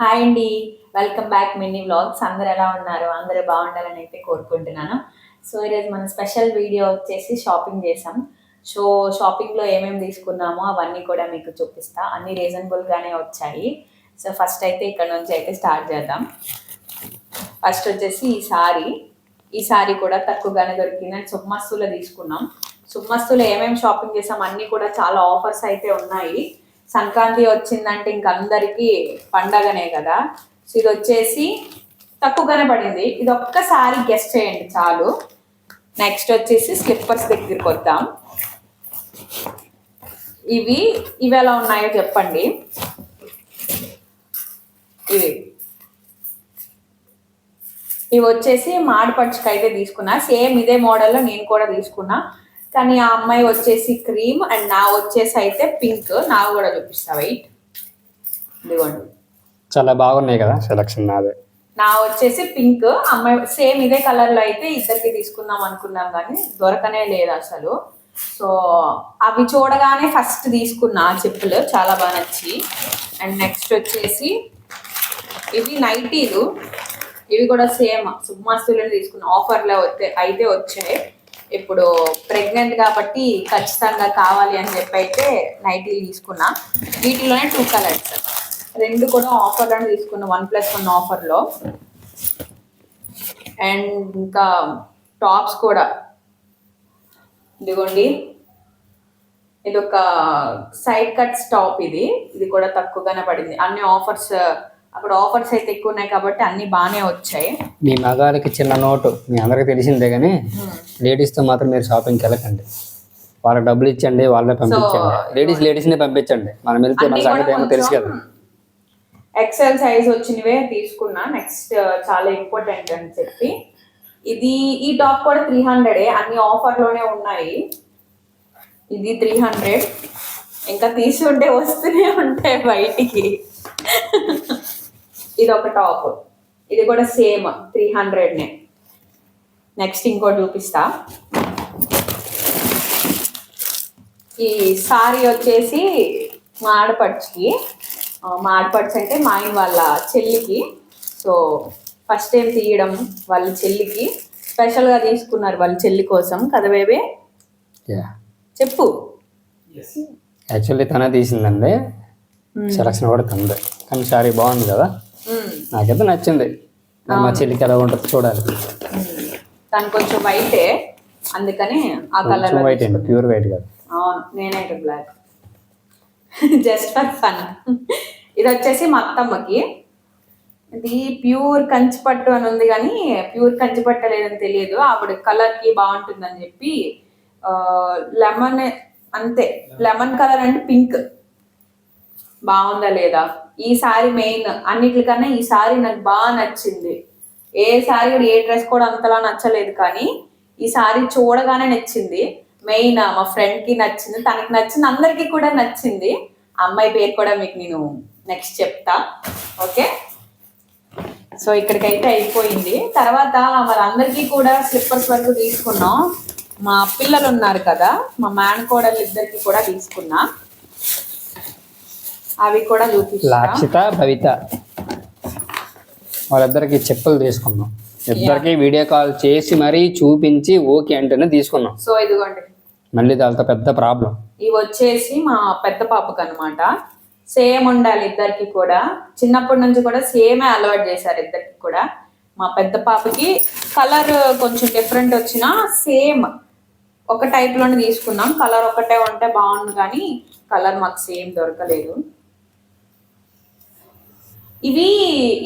Hi అండి. Welcome back mini vlogs అందరు ఎలా ఉన్నారు? అందరూ బాగుండాలని అయితే కోరుకుంటున్నాను. సో ఈరోజు మన స్పెషల్ వీడియో వచ్చేసి షాపింగ్ చేసాం. సో షాపింగ్లో ఏమేమి తీసుకున్నామో అవన్నీ కూడా మీకు చూపిస్తా. అన్ని రీజనబుల్గానే వచ్చాయి. సో ఫస్ట్ అయితే ఇక్కడ నుంచి అయితే స్టార్ట్ చేద్దాం. ఫస్ట్ వచ్చేసి ఈ సారీ. ఈ సారీ కూడా తక్కువగానే దొరికింది. సుమ్మస్తులో తీసుకున్నాం. సుమ్మస్తులో ఏమేమి షాపింగ్ చేసాం అన్నీ కూడా చాలా ఆఫర్స్ అయితే ఉన్నాయి. సంక్రాంతి వచ్చిందంటే ఇంక అందరికీ పండగనే కదా. సో ఇది వచ్చేసి తక్కువగానే పడింది. ఇది ఒక్కసారి గెస్ట్ చేయండి చాలు. నెక్స్ట్ వచ్చేసి స్లిప్పర్స్ దగ్గరికి వద్దాం. ఇవి ఇవి ఎలా ఉన్నాయో చెప్పండి. ఇవి. ఇవి వచ్చేసి మాడిపడుచుకి తీసుకున్నా. సేమ్ ఇదే మోడల్లో నేను కూడా తీసుకున్నా. కానీ ఆ అమ్మాయి వచ్చేసి క్రీమ్ అండ్ నా వచ్చేసి అయితే పింక్. నా కూడా చూపిస్తా వెయిట్. ఇదిగోండి. చాలా బాగున్నాయి కదా సెలక్షన్ నాదే. నా వచ్చేసి పింక్. అమ్మాయి సేమ్ ఇదే కలర్లో అయితే ఇద్దరికి తీసుకుందాం అనుకున్నాం కానీ దొరకనే లేదు అసలు. సో అవి చూడగానే ఫస్ట్ తీసుకున్నా చెప్పులు. చాలా బాగా నచ్చి. అండ్ నెక్స్ట్ వచ్చేసి ఇవి నైటీలు. ఇవి కూడా సేమ్. సుబ్మాస్తులు తీసుకున్న ఆఫర్లో వచ్చే అయితే వచ్చాయి. ఇప్పుడు ప్రెగ్నెంట్ కాబట్టి ఖచ్చితంగా కావాలి అని చెప్పి అయితే నైటీలు తీసుకున్నా. వీటిలోనే టూ కలర్స్ రెండు కూడా ఆఫర్లోనే తీసుకున్నా వన్ ప్లస్ వన్ ఆఫర్లో అండ్ ఇంకా టాప్స్ కూడా. ఇదిగోండి. ఇది ఒక సైడ్ కట్స్ టాప్ ఇది. ఇది కూడా తక్కువగానే పడింది. అన్ని ఆఫర్స్ అక్కడ ఆఫర్స్ అయితే ఎక్కువ ఉన్నాయి కాబట్టి అన్ని బాగానే వచ్చాయి. మీ మగాళ్ళకి చిన్న నోటు మీ అందరికీ తెలిసిందే కానీ Hmm. లేడీస్తో మాత్రం మీరు షాపింగ్కి వెళ్ళకండి. వాళ్ళకి డబ్బులు ఇచ్చండి వాళ్ళే పంపించండి. లేడీస్ లేడీస్నే పంపించండి. మనం వెళ్తే మన సంగతి ఏమో తెలుసు కదా. ఎక్సెల్ సైజ్ వచ్చినవే తీసుకున్నా. నెక్స్ట్ చాలా ఇంపార్టెంట్ అని చెప్పి. ఇది ఈ టాప్ కూడా త్రీ హండ్రెడే అన్ని ఆఫర్లోనే ఉన్నాయి. ఇది త్రీ హండ్రెడ్ ఇంకా తీసుంటే వస్తూనే ఉంటాయి బయటికి. ఇది ఒక టాప్. ఇది కూడా సేమ్ త్రీ హండ్రెడ్నే నెక్స్ట్ ఇంకోటి చూపిస్తా. ఈ సారీ వచ్చేసి మా ఆడపడుచుకి ఆ, మా ఆడపడుచు అంటే మా ఆయన వాళ్ళ చెల్లికి. సో ఫస్ట్ టైం తీయడం వాళ్ళ చెల్లికి. స్పెషల్గా తీసుకున్నారు వాళ్ళ చెల్లి కోసం. కదా బేబే? చెప్పు. యాక్చువల్లీ తనే తీసిందండి. సెలక్షన్ కూడా తందే కానీ సారీ బాగుంది కదా. నాకైతే నచ్చింది. మా చెల్లికి ఎలా ఉంటుంది చూడాలి. తను కొంచెం వైటే. అందుకని ఆ కలర్ వైట్ అండి ప్యూర్ వైట్ కాదు. అవును నేనైతే బ్లాక్ జస్ట్ ఫర్ ఫన్ ఇది వచ్చేసి మా అత్తమ్మకి. ఇది ప్యూర్ కంచిపట్టు అని ఉంది కానీ ప్యూర్ కంచిపట్టు లేదని తెలియదు. ఆవిడ కలర్కి బాగుంటుందని చెప్పి లెమన్ అంతే. లెమన్ కలర్ అంటే పింక్ బాగుందా లేదా? ఈ సారీ మెయిన్ అన్నిటికన్నా ఈ సారీ నాకు బాగా నచ్చింది. ఏ సారీ కూడా ఏ డ్రెస్ కూడా అంతలా నచ్చలేదు కానీ ఈ సారీ చూడగానే నచ్చింది. మెయిన్ మా ఫ్రెండ్కి నచ్చింది తనకి నచ్చింది అందరికీ కూడా నచ్చింది. అమ్మాయి పేరు కూడా మీకు నేను నెక్స్ట్ చెప్తా. ఓకే? సో ఇక్కడికైతే అయిపోయింది. తర్వాత వాళ్ళందరికీ కూడా స్లిప్పర్స్ వరకు తీసుకున్నాం. మా పిల్లలు ఉన్నారు కదా మా మేనకోడలు ఇద్దరికి కూడా తీసుకున్నా. అవి కూడా చూపిస్తా. లాక్షిత భవిత. వాళ్ళిద్దరికి చెప్పులు తీసుకున్నాం ఇద్దరికి వీడియో కాల్ చేసి మరీ చూపించి ఓకే అంటేనే తీసుకున్నాం. సో ఇదిగోండి. మళ్ళీ దాంతో పెద్ద ప్రాబ్లం. ఇవి వచ్చేసి మా పెద్ద పాపకు అనమాట సేమ్ ఉండాలి ఇద్దరికి కూడా. చిన్నప్పటి నుంచి కూడా సేమే అలవాటు చేశారు ఇద్దరికి కూడా. మా పెద్ద పాపకి కలర్ కొంచెం డిఫరెంట్ వచ్చినా సేమ్ ఒక type లోనే తీసుకున్నాం. కలర్ ఒకటే ఉంటే బాగుండు కానీ కలర్ మాకు సేమ్ దొరకలేదు. ఇవి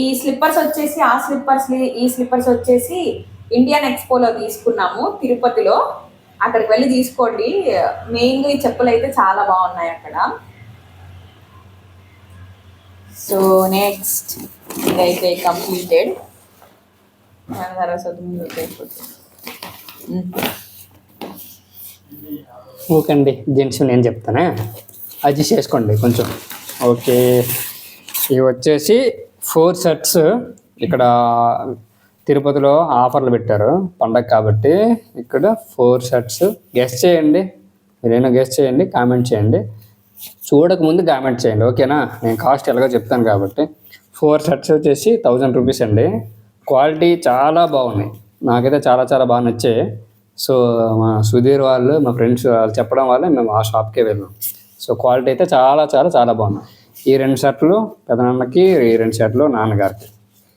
ఈ స్లిప్పర్స్ వచ్చేసి ఆ స్లిప్పర్స్ ఈ స్లిప్పర్స్ వచ్చేసి ఇండియన్ ఎక్స్పోలో తీసుకున్నాము తిరుపతిలో. అక్కడికి వెళ్ళి తీసుకోండి. మెయిన్గా ఈ చెప్పులు అయితే చాలా బాగున్నాయి అక్కడ. సో నెక్స్ట్ ఇదైతే కంప్లీటెడ్ ఓకే అండి జెంట్స్ నేను చెప్తానే? అడ్జస్ట్ చేసుకోండి కొంచెం. ఓకే. ఇవి వచ్చేసి ఫోర్ సెట్స్ ఇక్కడ తిరుపతిలో ఆఫర్లు పెట్టారు పండగ కాబట్టి ఇక్కడ ఫోర్ షర్ట్స్ గెస్ట్ చేయండి. మీరైనా గెస్ట్ చేయండి కామెంట్ చేయండి. చూడక ముందు కామెంట్ చేయండి ఓకేనా నేను కాస్ట్ ఎలాగో చెప్తాను కాబట్టి. ఫోర్ షర్ట్స్ వచ్చేసి థౌజండ్ రూపీస్ అండి. క్వాలిటీ చాలా బాగున్నాయి. నాకైతే చాలా చాలా బాగా నచ్చాయి. సో మా సుధీర్ వాళ్ళు మా ఫ్రెండ్స్ వాళ్ళు చెప్పడం వల్ల మేము ఆ షాప్కే వెళ్ళాం. సో క్వాలిటీ అయితే చాలా చాలా చాలా బాగుంది. ఈ రెండు షర్ట్లు పెదనాన్నకి ఈ రెండు షర్ట్లు నాన్నగారికి.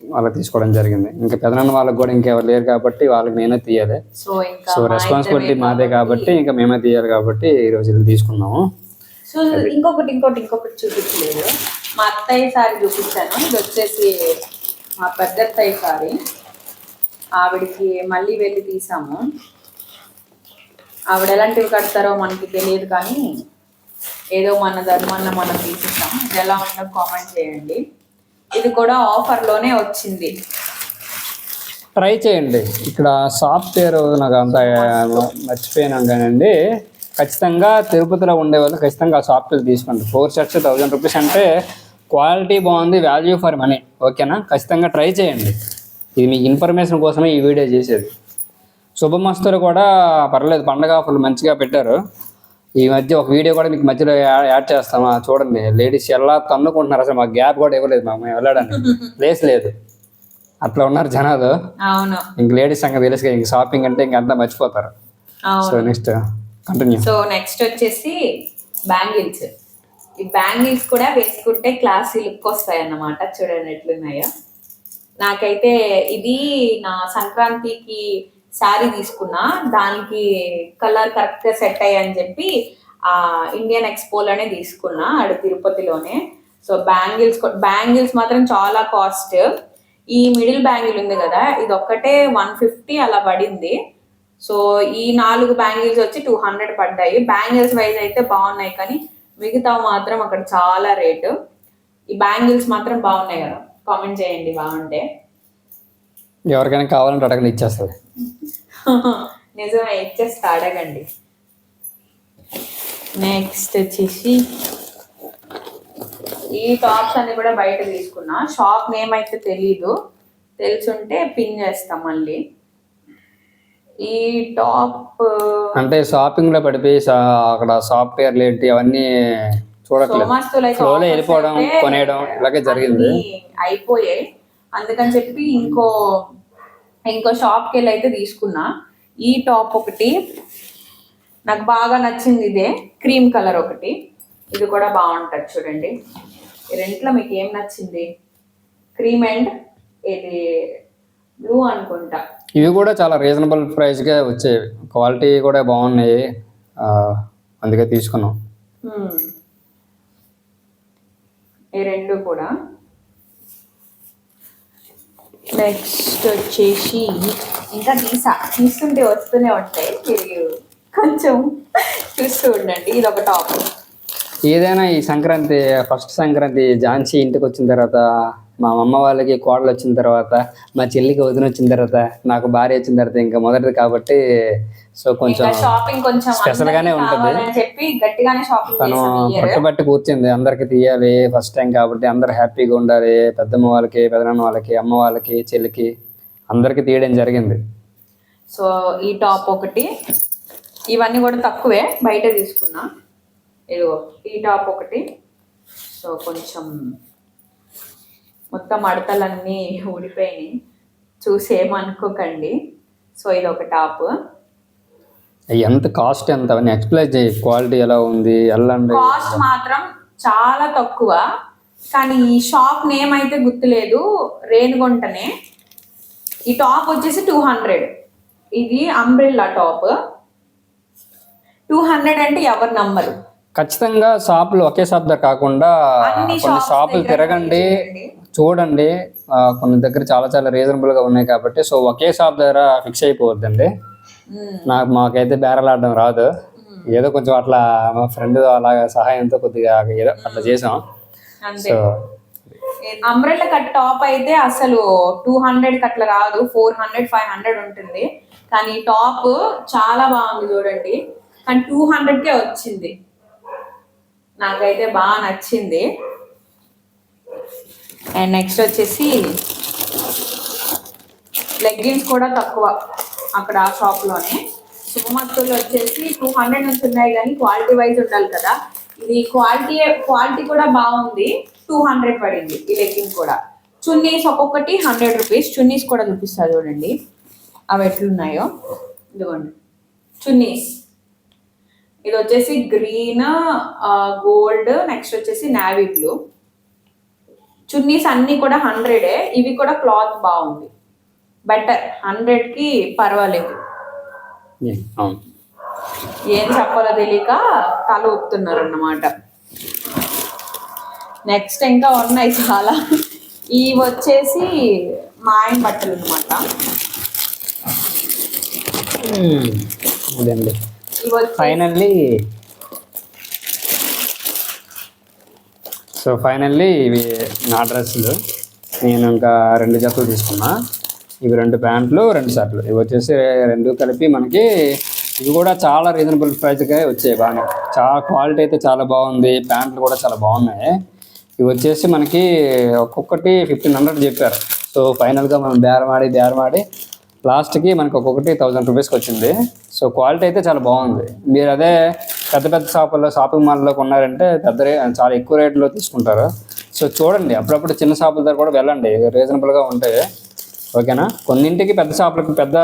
వాళ్ళకి తీసుకోవడం జరిగింది. ఇంకా పెదనాన్న వాళ్ళకి కూడా ఇంకెవరు లేరు కాబట్టి వాళ్ళకి నేనే తీయాలి. సో రెస్పాన్సిబిలిటీ మాదే కాబట్టి ఇంకా మేమే తీయాలి కాబట్టి ఈరోజు వెళ్ళి తీసుకున్నాము. సో ఇంకొకటి ఇంకోటి ఇంకొకటి చూపించలేదు. మా అత్తయ్య సారి చూపించాను. ఇది వచ్చేసి మా పెద్ద అత్తయ్య సారి. ఆవిడకి మళ్ళీ వెళ్ళి తీసాము. ఆవిడ ఎలాంటివి కడతారో మనకి తెలియదు కానీ ఏదో మన ధర్మాన్న మనం తీసుకుంటాం ఇది ఎలా ఉందో కామెంట్ చేయండి. ఇది కూడా ఆఫర్లోనే వచ్చింది. ట్రై చేయండి. ఇక్కడ సాఫ్ట్వేర్ నాకు అంత మర్చిపోయినాం కానండి ఖచ్చితంగా తిరుపతిలో ఉండే వాళ్ళు ఖచ్చితంగా ఆ సాఫ్ట్వేర్ తీసుకోండి. ఫోర్ షర్ట్స్ థౌజండ్ రూపీస్ అంటే క్వాలిటీ బాగుంది వాల్యూ ఫర్ మనీ ఓకేనా ఖచ్చితంగా ట్రై చేయండి. ఇది మీకు ఇన్ఫర్మేషన్ కోసమే ఈ వీడియో చేసేది. శుభమస్తులు కూడా పర్లేదు పండగ ఆఫర్లు మంచిగా పెట్టారు. ఈ మధ్య ఒక వీడియో కూడా మీకు మధ్యలో యాడ్ చేస్తామా? చూడండి. లేడీస్ ఎలా తన్నుకుంటున్నారు? అసలు మాకు గ్యాప్ కూడా ఇవ్వలేదు మాకు మేము వెళ్ళడానికి. ప్లేస్ లేదు. అట్లా ఉన్నారు జనాలు. ఇంక లేడీస్ సంగతి తెలుసు ఇంక షాపింగ్ అంటే ఇంక అంతా మర్చిపోతారు. So next continue. So next వచ్చేసి బ్యాంగిల్స్. ఈ బ్యాంగిల్స్ కూడా వేసుకుంటే క్లాసీ లుక్ వస్తాయి అన్నమాట చూడండి ఎట్లున్నాయో. నాకైతే ఇది నా సంక్రాంతికి శారీ తీసుకున్నా దానికి కలర్ కరెక్ట్గా సెట్ అయ్యని చెప్పి ఆ ఇండియన్ ఎక్స్పోలోనే తీసుకున్నా అక్కడ తిరుపతిలోనే. సో బ్యాంగిల్స్ బ్యాంగిల్స్ మాత్రం చాలా కాస్ట్. ఈ మిడిల్ బ్యాంగిల్ ఉంది కదా ఇది ఒక్కటే వన్ ఫిఫ్టీ అలా పడింది. సో ఈ నాలుగు బ్యాంగిల్స్ వచ్చి టూ హండ్రెడ్ పడ్డాయి. బ్యాంగిల్స్ వైజ్ అయితే బాగున్నాయి కానీ మిగతా మాత్రం అక్కడ చాలా రేటు. ఈ బ్యాంగిల్స్ మాత్రం బాగున్నాయి కదా. కామెంట్ చేయండి బాగుంటే. ఎవరికైనా కావాలంటే అడగని ఇచ్చేస్తుంది నిజమే ఇచ్చేస్తా అడగండి. నెక్స్ట్ వచ్చేసి ఈ టాప్స్ అన్ని కూడా బయట తీసుకున్నా. షాప్ నేమ్ అయితే తెలీదు. తెలుసుంటే పిన్ చేస్తాం మళ్ళీ. ఈ టాప్ అంటే షాపింగ్లో పడిపోయి అక్కడ సాఫ్ట్వేర్ ఏంటి అవన్నీ చూడట్లేదు. వెళ్ళిపోవడం కొనేయడం ఇలాగే జరిగింది. అయిపోయాయి. అందుకని చెప్పి ఇంకో ఇంకో షాప్కి వెళ్ళి అయితే తీసుకున్నా. ఈ టాప్ ఒకటి నాకు బాగా నచ్చింది ఇదే. క్రీమ్ కలర్ ఒకటి. ఇది కూడా బాగుంటుంది చూడండి. రెంట్లో మీకు ఏం నచ్చింది? క్రీమ్ అండ్ ఇది బ్లూ అనుకుంటా. ఇవి కూడా చాలా రీజనబుల్ ప్రైస్గా వచ్చేవి క్వాలిటీ కూడా బాగున్నాయి. అందుకే తీసుకున్నాం. ఈ రెండు కూడా. నెక్స్ట్ వచ్చేసి ఇంకా తీసా. తీస్తుంటే వస్తూనే ఉంటాయి. మీరు కొంచెం చూస్తూ ఉండండి. ఇది ఒక టాప్. ఏదైనా ఈ సంక్రాంతి ఫస్ట్ సంక్రాంతి ఝాన్సీ ఇంటికి వచ్చిన తర్వాత మా అమ్మ వాళ్ళకి కోడలు వచ్చిన తర్వాత మా చెల్లికి వదిన వచ్చిన తర్వాత నాకు భార్య వచ్చిన తర్వాత ఇంకా మొదటిది కాబట్టి సో కొంచెం షాపింగ్ కొంచెం special గానే ఉంటుంది. కావాలని చెప్పి గట్టిగానే షాపింగ్ తను. పట్టుబట్టి కూర్చుంది. అందరికి తీయాలి ఫస్ట్ టైం కాబట్టి అందరు హ్యాపీగా ఉండాలి. పెద్దమ్మ వాళ్ళకి పెదనాన్న వాళ్ళకి అమ్మ వాళ్ళకి చెల్లికి అందరికి తీయడం జరిగింది. సో ఈ టాప్ ఒకటి. ఇవన్నీ కూడా తక్కువే బయట తీసుకున్నా. ఇదిగో ఈ టాప్ ఒకటి. సో కొంచెం మొత్తం మడతలన్నీ ఊడిపోయినాయి. చూసి ఏమనుకోకండి సో ఇది ఒక టాప్ ఎంత కాస్ట్ ఎంత? ఎక్స్ప్లెయిన్ చేయి. క్వాలిటీ ఎలా ఉంది? వెళ్ళండి కాస్ట్ మాత్రం చాలా తక్కువ. కానీ ఈ షాప్ నేమ్ అయితే గుర్తులేదు. రేణుగుంటనే. ఈ టాప్ వచ్చేసి టూ హండ్రెడ్. ఇది అంబ్రిల్లా టాప్. టూ హండ్రెడ్ అంటే ఎవరు నమ్మరు ఖచ్చితంగా షాపులు ఒకే షాప్ కాకుండా కొన్ని షాపులు తిరగండి. చూడండి. కొన్ని దగ్గర చాలా చాలా రీజనబుల్గా ఉన్నాయి కాబట్టి సో ఒకే షాప్ దగ్గర ఫిక్స్ అయిపోవద్దండి. నాకు మాకైతే బేరలాడడం రాదు. ఏదో కొంచెం అట్లా మా ఫ్రెండ్ అలాగా సహాయంతో కొద్దిగా ఏదో అట్లా చేసాం. సో అంబ్రెల్లా కట్ టాప్ అయితే అసలు టూ హండ్రెడ్ అట్లా రాదు ఫోర్ హండ్రెడ్ ఫైవ్ హండ్రెడ్ ఉంటుంది. కానీ టాప్ చాలా బాగుంది చూడండి. కానీ టూ కే వచ్చింది. నాకైతే బాగా నచ్చింది. అండ్ నెక్స్ట్ వచ్చేసి లెగ్గిన్స్ కూడా తక్కువ అక్కడ ఆ షాప్లోనే శుభమత్తులు వచ్చేసి టూ హండ్రెడ్ నుంచి ఉన్నాయి కానీ క్వాలిటీ వైజ్ ఉండాలి కదా. ఇది క్వాలిటీ క్వాలిటీ కూడా బాగుంది. టూ హండ్రెడ్ పడింది ఈ లెగ్గింగ్ కూడా. చున్నీస్ ఒక్కొక్కటి హండ్రెడ్ రూపీస్ చున్నీస్ కూడా చూపిస్తారు చూడండి. అవి ఎట్లున్నాయో? ఇదిగోండి. చున్నీస్ ఇది వచ్చేసి గ్రీన్ గోల్డ్ నెక్స్ట్ వచ్చేసి నావీ బ్లూ చున్నీస్ అన్ని కూడా హండ్రెడే ఇవి కూడా క్లాత్ బాగుంది. బెటర్ హండ్రెడ్కి పర్వాలేదు. ఏ, చెప్పాలో తెలియక తల ఊపుతున్నారు అన్నమాట నెక్స్ట్ ఇంకా ఉన్నాయి చాలా. ఇవి వచ్చేసి మా ఆయన బట్టలు అనమాట ఫైనల్లీ సో ఫైనల్లీ ఇవి నా డ్రెస్సులు. నేను ఇంకా రెండు జతలు తీసుకున్నా. ఇవి రెండు ప్యాంట్లు రెండు షర్ట్లు. ఇవి వచ్చేసి రెండు కలిపి మనకి ఇవి కూడా చాలా రీజనబుల్ ప్రైస్కే వచ్చాయి బాగా చాలా క్వాలిటీ అయితే చాలా బాగుంది. ప్యాంట్లు కూడా చాలా బాగున్నాయి. ఇవి వచ్చేసి మనకి ఒక్కొక్కటి ఫిఫ్టీన్ హండ్రెడ్ చెప్పారు. సో ఫైనల్గా మనం బేరమాడి బేరమాడి లాస్ట్కి మనకు ఒక్కొక్కటి థౌజండ్ రూపీస్కి వచ్చింది. సో క్వాలిటీ అయితే చాలా బాగుంది. మీరు అదే పెద్ద పెద్ద షాపుల్లో షాపింగ్ మాల్లో కొన్నారంటే పెద్ద రే చాలా ఎక్కువ రేట్లో తీసుకుంటారు. సో చూడండి అప్పుడప్పుడు చిన్న షాపుల దగ్గర కూడా వెళ్ళండి. రీజనబుల్గా ఉంటాయి ఓకేనా? కొన్నింటికి పెద్ద షాపులకు పెద్ద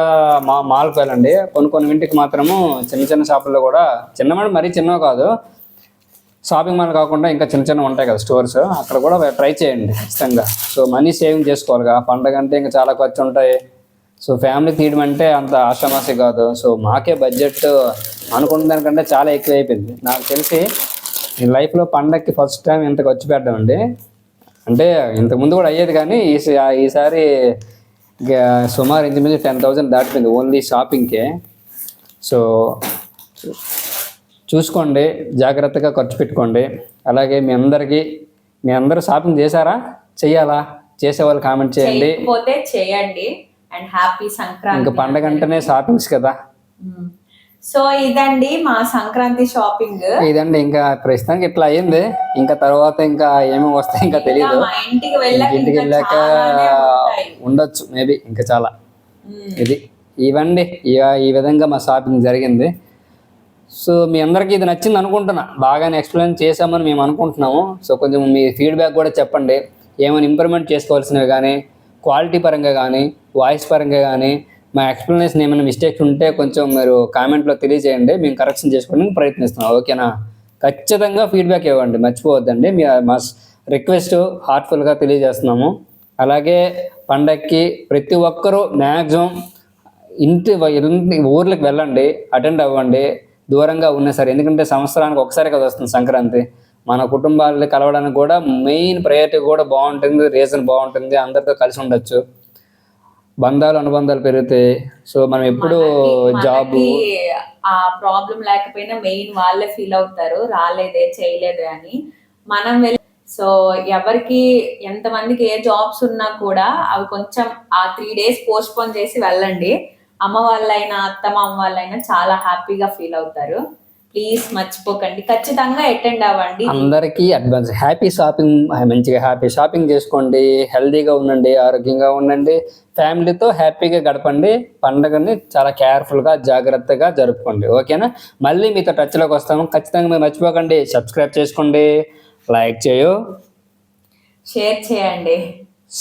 మా మాల్కి వెళ్ళండి. కొన్ని కొన్ని ఇంటికి మాత్రము చిన్న చిన్న షాపుల్లో కూడా చిన్నవాడు మరీ చిన్నవి కాదు. షాపింగ్ మాల్ కాకుండా ఇంకా చిన్న చిన్న ఉంటాయి కదా స్టోర్స్. అక్కడ కూడా ట్రై చేయండి ఖచ్చితంగా. సో మనీ సేవింగ్ చేసుకోవాలిగా పండగ అంటే ఇంకా చాలా ఖర్చు ఉంటాయి సో ఫ్యామిలీ తీయడం అంటే అంత ఆషామాసి కాదు. సో మాకే బడ్జెట్ అనుకున్న దానికంటే చాలా ఎక్కువ అయిపోయింది నాకు తెలిసి నేను లైఫ్లో పండగకి ఫస్ట్ టైం ఇంత ఖర్చు పెట్టామండి అంటే ఇంతకుముందు కూడా అయ్యేది కానీ ఈ ఈసారి సుమారు ఇంచుమించు టెన్ థౌజండ్ దాటిపోయింది ఓన్లీ షాపింగ్కే. సో చూసుకోండి జాగ్రత్తగా ఖర్చు పెట్టుకోండి. అలాగే మీ అందరికీ మీ అందరూ షాపింగ్ చేశారా? చెయ్యాలా? చేసేవాళ్ళు కామెంట్ చేయండి. చేయండి. అండ్ హ్యాపీ ఇంకా సంక్రాంతి పండగ అంటేనే షాపింగ్స్ కదా. సో ఇదండి మా సంక్రాంతి షాపింగ్. ఇదండి ఇంకా ప్రస్తుతానికి ఇట్లా అయ్యింది ఇంకా తర్వాత ఇంకా ఏమేమి వస్తాయి ఇంకా తెలియదు ఇంటికి వెళ్ళాక ఇంటికి ఇంకా వెళ్ళాక. ఉండొచ్చు మేబీ ఇంకా చాలా. ఇది ఇవండి ఇవ- ఈ విధంగా మా షాపింగ్ జరిగింది. సో మీ అందరికీ ఇది నచ్చింది అనుకుంటున్నా. బాగానే ఎక్స్ప్లెయిన్ చేసామని మేము అనుకుంటున్నాము. సో కొంచెం మీ ఫీడ్బ్యాక్ కూడా చెప్పండి. ఏమైనా ఇంప్రూవ్మెంట్ చేసుకోవాల్సినవి కానీ క్వాలిటీ పరంగా కానీ వాయిస్ పరంగా కానీ మా ఎక్స్ప్లెనేషన్ ఏమైనా మిస్టేక్స్ ఉంటే కొంచెం మీరు కామెంట్లో తెలియజేయండి. మేము కరెక్షన్ చేసుకోవడానికి ప్రయత్నిస్తున్నాం. ఓకేనా ఖచ్చితంగా ఫీడ్బ్యాక్ ఇవ్వండి. మర్చిపోవద్దండి. మీ మా రిక్వెస్ట్ హార్ట్ఫుల్గా తెలియజేస్తున్నాము. అలాగే పండక్కి ప్రతి ఒక్కరూ మ్యాక్సిమం ఇంటి ఇంటి ఊర్లకు వెళ్ళండి. అటెండ్ అవ్వండి. దూరంగా ఉన్నా సరే. ఎందుకంటే సంవత్సరానికి ఒకసారి కదా వస్తుంది సంక్రాంతి. మన కుటుంబాలని కలవడానికి కూడా మెయిన్ ప్రయారిటీ కూడా బాగుంటుంది రీజన్ బాగుంటుంది అందరితో కలిసి ఉండొచ్చు. బంధాలు అనుబంధాలు పెరుగుతాయి సో మనం ఎప్పుడు జాబ్ ఆ ప్రాబ్లం లేకపోయినా మెయిన్ వాళ్ళే ఫీల్ అవుతారు రాలేదే చేయలేదే అని. మనం వెళ్ళి సో ఎవరికి ఎంతమందికి ఏ జాబ్స్ ఉన్నా కూడా అవి కొంచెం ఆ త్రీ డేస్ పోస్ట్ పోన్ చేసి వెళ్ళండి. అమ్మ వాళ్ళైనా అత్తమ్మ వాళ్ళైనా చాలా హ్యాపీగా ఫీల్ అవుతారు. ప్లీజ్ మర్చిపోకండి. ఖచ్చితంగా అటెండ్ అవ్వండి. అందరికీ అడ్వాన్స్. Happy shopping. మంచిగా హ్యాపీ షాపింగ్ చేసుకోండి. హెల్తీగా ఉండండి. ఆరోగ్యంగా ఉండండి. ఫ్యామిలీతో హ్యాపీగా గడపండి. పండుగని చాలా కేర్ఫుల్గా జాగ్రత్తగా జరుపుకోండి. ఓకేనా? మళ్ళీ మీతో టచ్లోకి వస్తాము ఖచ్చితంగా మీరు మర్చిపోకండి. సబ్స్క్రైబ్ చేసుకోండి. లైక్ చేయు. షేర్ చేయండి.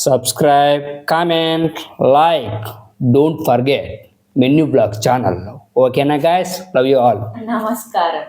Subscribe comment like. Don't forget. Menu blog channel ఓకేనా గాయస్ లవ్ యూ ఆల్ నమస్కారం